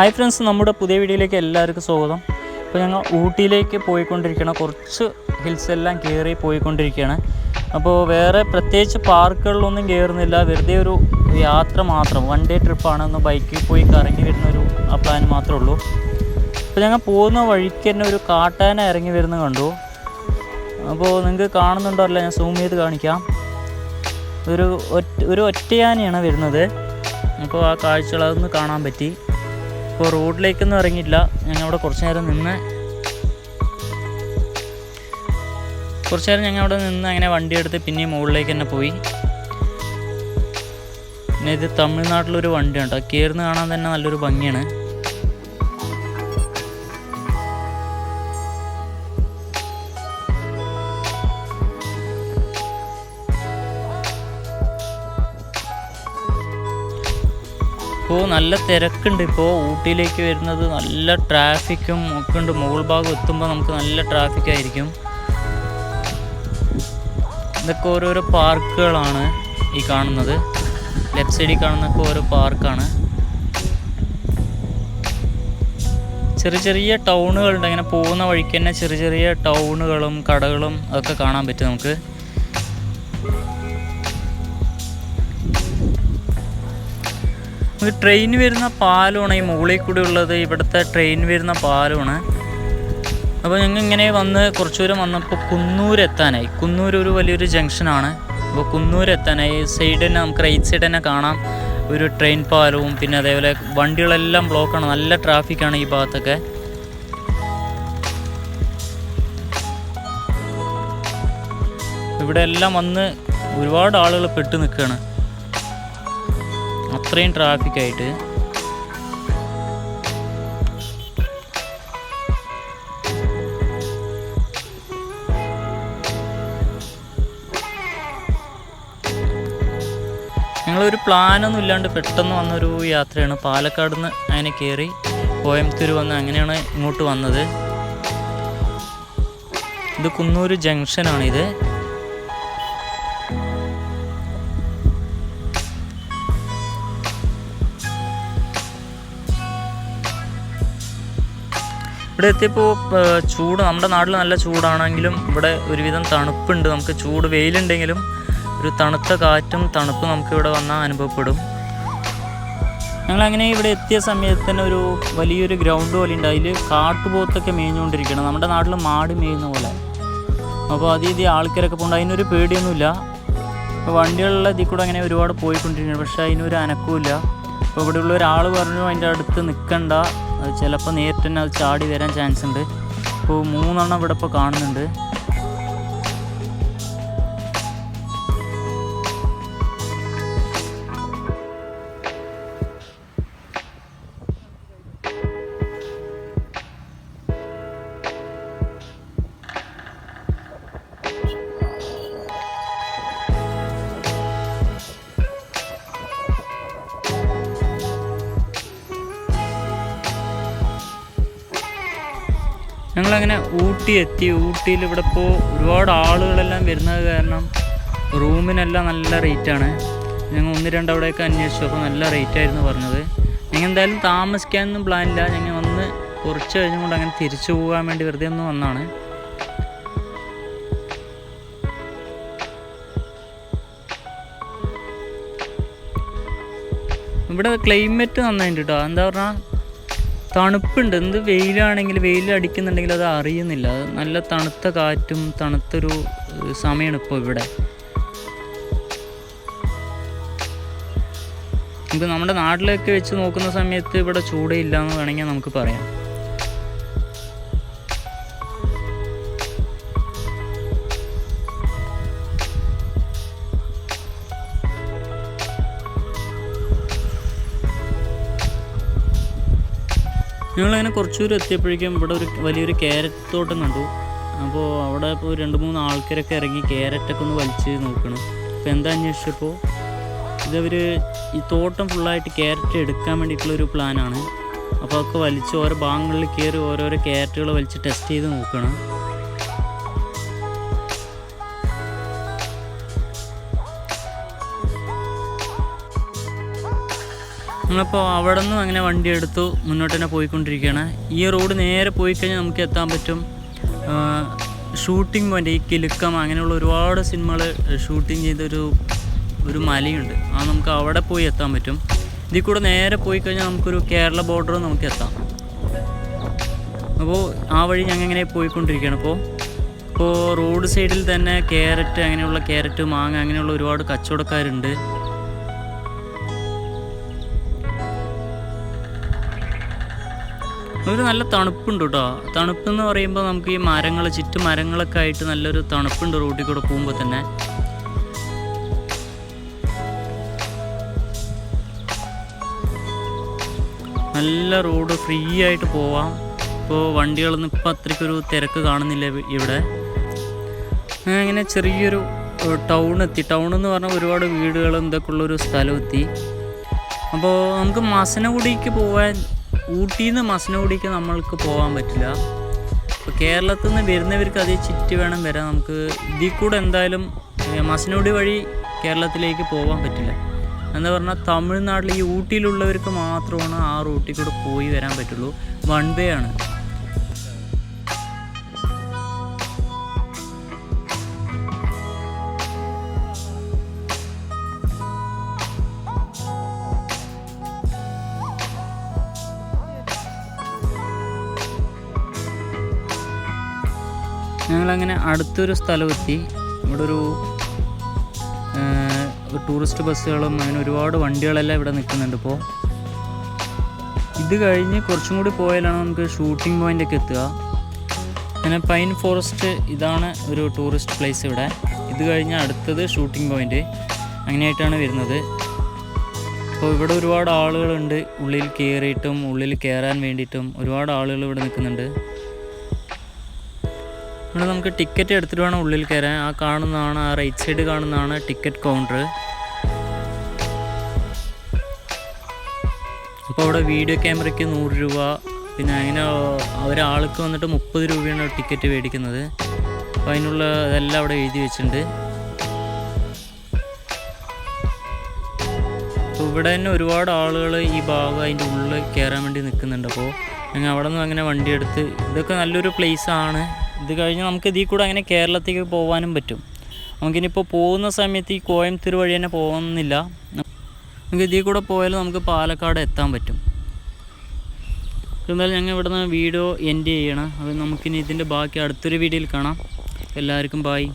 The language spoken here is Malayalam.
ഹായ് ഫ്രണ്ട്സ് നമ്മുടെ പുതിയ വീഡിയോയിലേക്ക് എല്ലാവർക്കും സ്വാഗതം. ഇപ്പോൾ ഞങ്ങൾ ഊട്ടിയിലേക്ക് പോയിക്കൊണ്ടിരിക്കുകയാണ്. കുറച്ച് ഹിൽസ് എല്ലാം കയറി പോയിക്കൊണ്ടിരിക്കുകയാണ്. അപ്പോൾ വേറെ പ്രത്യേകിച്ച് പാർക്കുകളിലൊന്നും കയറുന്നില്ല. വെറുതെ ഒരു യാത്ര മാത്രം. വൺ ഡേ ട്രിപ്പാണ് ഒന്ന് ബൈക്കിൽ പോയി കറങ്ങി വരുന്ന ഒരു പ്ലാൻ മാത്രമേ ഉള്ളൂ. അപ്പോൾ ഞങ്ങൾ പോകുന്ന വഴിക്ക് തന്നെ ഒരു കാട്ടാന ഇറങ്ങി വരുന്ന കണ്ടു. അപ്പോൾ നിങ്ങൾക്ക് കാണുന്നുണ്ടോ അല്ല ഞാൻ സൂം ചെയ്ത് കാണിക്കാം. ഒരു ഒറ്റ ഒരു ഒറ്റയാനയാണ് വരുന്നത്. അപ്പോൾ ആ കാഴ്ചകൾ അതൊന്ന് കാണാൻ പറ്റി. ഇപ്പോൾ റോഡിലേക്കൊന്നും ഇറങ്ങിയില്ല. ഞങ്ങൾ അവിടെ കുറച്ച് നേരം നിന്ന് കുറച്ച് നേരം ഞങ്ങൾ അവിടെ നിന്ന് അങ്ങനെ വണ്ടി എടുത്ത് പിന്നെയും മുകളിലേക്ക് തന്നെ പോയി. പിന്നെ ഇത് തമിഴ്നാട്ടിലൊരു വണ്ടിയുണ്ട്. കയറുന്ന കാണാൻ തന്നെ നല്ലൊരു ഭംഗിയാണ്. ഇപ്പോൾ നല്ല തിരക്കുണ്ട്. ഇപ്പോൾ ഊട്ടിയിലേക്ക് വരുന്നത് നല്ല ട്രാഫിക്കും ഒക്കെ ഉണ്ട് മുകൾ ഭാഗം എത്തുമ്പോൾ നമുക്ക് നല്ല ട്രാഫിക്കായിരിക്കും ഇതൊക്കെ ഓരോരോ പാർക്കുകളാണ് ഈ കാണുന്നത്. ലെഫ്റ്റ് സൈഡിൽ കാണുന്നൊക്കെ ഓരോ പാർക്കാണ്. ചെറിയ ചെറിയ ടൗണുകളുണ്ട് അങ്ങനെ പോകുന്ന വഴിക്ക് തന്നെ ചെറിയ ചെറിയ ടൗണുകളും കടകളും അതൊക്കെ കാണാൻ പറ്റും നമുക്ക്. ട്രെയിൻ വരുന്ന പാലമാണ് ഈ മുകളിൽ കൂടെ ഉള്ളത്. ഇവിടുത്തെ ട്രെയിൻ വരുന്ന പാലമാണ് അപ്പോൾ ഞങ്ങൾ ഇങ്ങനെ വന്ന് കുറച്ച് ദൂരം വന്നപ്പോൾ കുന്നൂർ എത്താനായി. കുന്നൂർ ഒരു വലിയൊരു ജംഗ്ഷനാണ് അപ്പോൾ കുന്നൂർ എത്താനായി. സൈഡ് തന്നെ നമുക്ക് റൈറ്റ് സൈഡ് തന്നെ കാണാം. ഒരു ട്രെയിൻ പാലവും പിന്നെ അതേപോലെ വണ്ടികളെല്ലാം ബ്ലോക്കാണ് നല്ല ട്രാഫിക്കാണ് ഈ ഭാഗത്തൊക്കെ. ഇവിടെ എല്ലാം വന്ന് ഒരുപാട് ആളുകൾ പെട്ട് നിൽക്കുകയാണ്. അത്രയും ട്രാഫിക്കായിട്ട് ഞങ്ങളൊരു പ്ലാനൊന്നും ഇല്ലാണ്ട് പെട്ടെന്ന് വന്നൊരു യാത്രയാണ്. പാലക്കാട് നിന്ന് അങ്ങനെ കയറി കോയമ്പത്തൂർ വന്ന് അങ്ങനെയാണ് ഇങ്ങോട്ട് വന്നത്. ഇത് കുന്നൂർ ജംഗ്ഷനാണിത്. ഇവിടെ എത്തിയപ്പോൾ ചൂട് നമ്മുടെ നാട്ടിൽ നല്ല ചൂടാണെങ്കിലും ഇവിടെ ഒരുവിധം തണുപ്പുണ്ട്. നമുക്ക് ചൂട് വെയിലുണ്ടെങ്കിലും ഒരു തണുത്ത കാറ്റും തണുപ്പും നമുക്ക് ഇവിടെ വന്നാൽ അനുഭവപ്പെടും. ഞങ്ങൾ അങ്ങനെ ഇവിടെ എത്തിയ സമയത്ത് തന്നെ ഒരു വലിയൊരു ഗ്രൗണ്ട് പോലെ ഉണ്ട്. അതിൽ കാട്ടുപോത്തൊക്കെ മേഞ്ഞുകൊണ്ടിരിക്കണം നമ്മുടെ നാട്ടിൽ മാട് മേയുന്ന പോലെ. അപ്പോൾ അത് ഇതി ആൾക്കാരൊക്കെ പോകുന്നുണ്ട് അതിനൊരു പേടിയൊന്നുമില്ല. വണ്ടികളുള്ള ഇതിൽ കൂടെ അങ്ങനെ ഒരുപാട് പോയിക്കൊണ്ടിരിക്കുന്നു പക്ഷേ അതിനൊരു അനക്കവുമില്ല. അപ്പോൾ ഉള്ള ഒരാൾ പറഞ്ഞു അതിന്റെ അടുത്ത് നിൽക്കണ്ട. അത് ചിലപ്പോൾ നേരിട്ട് തന്നെ അത് ചാടി വരാൻ ചാൻസ് ഉണ്ട്. ഇപ്പോൾ മൂന്നെണ്ണം ഇവിടെ ഇപ്പോൾ കാണുന്നുണ്ട്. ഞങ്ങളങ്ങനെ ഊട്ടി എത്തി ഊട്ടിയിൽ ഇവിടെ ഇപ്പോൾ ഒരുപാട് ആളുകളെല്ലാം വരുന്നത് കാരണം റൂമിനെല്ലാം നല്ല റേറ്റാണ്. ഞങ്ങൾ ഒന്ന് രണ്ട് അന്വേഷിച്ചു. അപ്പോൾ നല്ല റേറ്റ് ആയിരുന്നു പറഞ്ഞത്. ഞങ്ങൾ എന്തായാലും താമസിക്കാനൊന്നും ഇല്ല. ഞങ്ങൾ വന്ന് കുറച്ച് കഴിഞ്ഞുകൊണ്ട് അങ്ങനെ തിരിച്ചു പോകാൻ വേണ്ടി വെറുതെ ഒന്ന് വന്നാണ്. ഇവിടെ ക്ലൈമറ്റ് നന്നായിട്ട് കേട്ടോ എന്താ പറഞ്ഞാൽ തണുപ്പുണ്ട്. എന്ത് വെയിലാണെങ്കിൽ വെയിൽ അടിക്കുന്നുണ്ടെങ്കിൽ അത് അറിയുന്നില്ല. നല്ല തണുത്ത കാറ്റും തണുത്തൊരു സമയമാണ് ഇപ്പോൾ ഇവിടെ. നമുക്ക് നമ്മുടെ നാട്ടിലൊക്കെ വെച്ച് നോക്കുന്ന സമയത്ത് ഇവിടെ ചൂടേ ഇല്ല എന്ന് വേണമെങ്കിൽ നമുക്ക് പറയാം. ഞങ്ങളങ്ങനെ കുറച്ച് എത്തിയപ്പോഴേക്കും ഇവിടെ ഒരു വലിയൊരു ക്യാരറ്റ് തോട്ടം കണ്ടു. അപ്പോൾ അവിടെ ഇപ്പോൾ രണ്ട് മൂന്ന് ആൾക്കാരൊക്കെ ഇറങ്ങി ക്യാരറ്റൊക്കെ ഒന്ന് വലിച്ച് നോക്കണം. അപ്പോൾ എന്താ അന്വേഷിച്ചപ്പോൾ ഇതവർ ഈ തോട്ടം ഫുള്ളായിട്ട് ക്യാരറ്റ് എടുക്കാൻ വേണ്ടിയിട്ടുള്ളൊരു പ്ലാനാണ് അപ്പോൾ അതൊക്കെ വലിച്ച് ഓരോ ഭാഗങ്ങളിൽ കയറി ഓരോരോ ക്യാരറ്റുകൾ വലിച്ച് ടെസ്റ്റ് ചെയ്ത് നോക്കണം. ഞങ്ങളിപ്പോൾ അവിടെ നിന്ന് അങ്ങനെ വണ്ടി എടുത്തു മുന്നോട്ട് തന്നെ പോയിക്കൊണ്ടിരിക്കുകയാണ്. ഈ റോഡ് നേരെ പോയി കഴിഞ്ഞാൽ നമുക്ക് എത്താൻ പറ്റും. ഷൂട്ടിംഗ് പോയിന്റ് ഈ കിലുക്കം അങ്ങനെയുള്ള ഒരുപാട് സിനിമകൾ ഷൂട്ടിംഗ് ചെയ്തൊരു ഒരു മലയുണ്ട്. ആ നമുക്ക് അവിടെ പോയി എത്താൻ പറ്റും. ഇതിൽ കൂടെ നേരെ പോയി കഴിഞ്ഞാൽ നമുക്കൊരു കേരള ബോർഡർ നമുക്ക് എത്താം. അപ്പോൾ ആ വഴി ഞങ്ങൾ ഇങ്ങനെ പോയിക്കൊണ്ടിരിക്കുകയാണ്. അപ്പോൾ ഇപ്പോൾ റോഡ് സൈഡിൽ തന്നെ ക്യാരറ്റ് അങ്ങനെയുള്ള ക്യാരറ്റ് മാങ്ങ അങ്ങനെയുള്ള ഒരുപാട് കച്ചവടക്കാരുണ്ട്. ഒരു നല്ല തണുപ്പുണ്ട് കേട്ടോ തണുപ്പ് എന്ന് പറയുമ്പോൾ നമുക്ക് ഈ മരങ്ങൾ ചുറ്റും മരങ്ങളൊക്കെ ആയിട്ട് നല്ലൊരു തണുപ്പുണ്ട് റോട്ടിൽ കൂടെ പോകുമ്പോൾ തന്നെ. നല്ല റോഡ് ഫ്രീ ആയിട്ട് പോവാം. ഇപ്പോൾ വണ്ടികളൊന്നും ഇപ്പോൾ അത്രയ്ക്കൊരു തിരക്ക് കാണുന്നില്ല ഇവിടെ. അങ്ങനെ ചെറിയൊരു ടൗൺ എത്തി. ടൗൺ എന്ന് പറഞ്ഞാൽ ഒരുപാട് വീടുകളും ഇതൊക്കെ ഉള്ളൊരു സ്ഥലം എത്തി. അപ്പോൾ നമുക്ക് മസനഗുഡിക്ക് പോകാൻ ഊട്ടിയിൽ നിന്ന് മസനഗുഡിക്ക് നമ്മൾക്ക് പോകാൻ പറ്റില്ല. ഇപ്പോൾ കേരളത്തിൽ നിന്ന് വരുന്നവർക്ക് അതേ ചുറ്റി വേണം വരാൻ. നമുക്ക് ഇതിൽ കൂടെ എന്തായാലും മസനഗുഡി വഴി കേരളത്തിലേക്ക് പോകാൻ പറ്റില്ല. എന്ന് പറഞ്ഞാൽ തമിഴ്നാട്ടിൽ ഈ ഊട്ടിയിലുള്ളവർക്ക് മാത്രമാണ് ആ റൂട്ടിൽ കൂടെ പോയി വരാൻ പറ്റുള്ളൂ. വൺ വേ ആണ്. ഞങ്ങളങ്ങനെ അടുത്തൊരു സ്ഥലമെത്തി. ഇവിടെ ഒരു ടൂറിസ്റ്റ് ബസ്സുകളും അങ്ങനെ ഒരുപാട് വണ്ടികളെല്ലാം ഇവിടെ നിൽക്കുന്നുണ്ട് ഇപ്പോൾ ഇത് കഴിഞ്ഞ് കുറച്ചും കൂടി പോയാലാണ് നമുക്ക് ഷൂട്ടിംഗ് പോയിന്റൊക്കെ എത്തുക. അങ്ങനെ പൈൻ ഫോറസ്റ്റ് ഇതാണ് ഒരു ടൂറിസ്റ്റ് പ്ലേസ് ഇവിടെ. ഇത് കഴിഞ്ഞ് അടുത്തത് ഷൂട്ടിംഗ് പോയിന്റ് അങ്ങനെയായിട്ടാണ് വരുന്നത്. അപ്പോൾ ഇവിടെ ഒരുപാട് ആളുകളുണ്ട്. ഉള്ളിൽ കയറിയിട്ടും ഉള്ളിൽ കയറാൻ വേണ്ടിയിട്ടും ഒരുപാട് ആളുകൾ ഇവിടെ നിൽക്കുന്നുണ്ട്. ഇവിടെ നമുക്ക് ടിക്കറ്റ് എടുത്തിട്ട് വേണം ഉള്ളിൽ കയറാൻ. ആ കാണുന്നതാണ് ആ റൈറ്റ് സൈഡ് കാണുന്നതാണ് ടിക്കറ്റ് കൗണ്ടർ അപ്പോൾ അവിടെ വീഡിയോ ക്യാമറയ്ക്ക് നൂറ് രൂപ. പിന്നെ അങ്ങനെ ഒരാൾക്ക് വന്നിട്ട് മുപ്പത് രൂപയാണ് ടിക്കറ്റ് മേടിക്കുന്നത്. അപ്പോൾ അതിനുള്ള ഇതെല്ലാം അവിടെ എഴുതി വെച്ചിട്ടുണ്ട്. അപ്പോൾ ഇവിടെ തന്നെ ഒരുപാട് ആളുകൾ ഈ ഭാഗം അതിന്റെ ഉള്ളിൽ കയറാൻ വേണ്ടി നിൽക്കുന്നുണ്ട്. അപ്പോൾ ഞങ്ങൾ അവിടെ നിന്ന് അങ്ങനെ വണ്ടി എടുത്ത് ഇതൊക്കെ നല്ലൊരു പ്ലേസ് ആണ്. ഇത് കഴിഞ്ഞ് നമുക്ക് ഇതിൽ കൂടെ അങ്ങനെ കേരളത്തേക്ക് പോകാനും പറ്റും. നമുക്കിനിപ്പോൾ പോകുന്ന സമയത്ത് ഈ കോയമ്പത്തൂർ വഴി തന്നെ പോകുന്നില്ല നമുക്ക് ഇതിൽ കൂടെ പോയാൽ നമുക്ക് പാലക്കാട് എത്താൻ പറ്റും. എന്തായാലും ഞങ്ങൾ ഇവിടുന്ന് വീഡിയോ എൻഡ് ചെയ്യണം. അത് നമുക്കിനി ഇതിന്റെ ബാക്കി അടുത്തൊരു വീഡിയോയിൽ കാണാം. എല്ലാവർക്കും ബായ്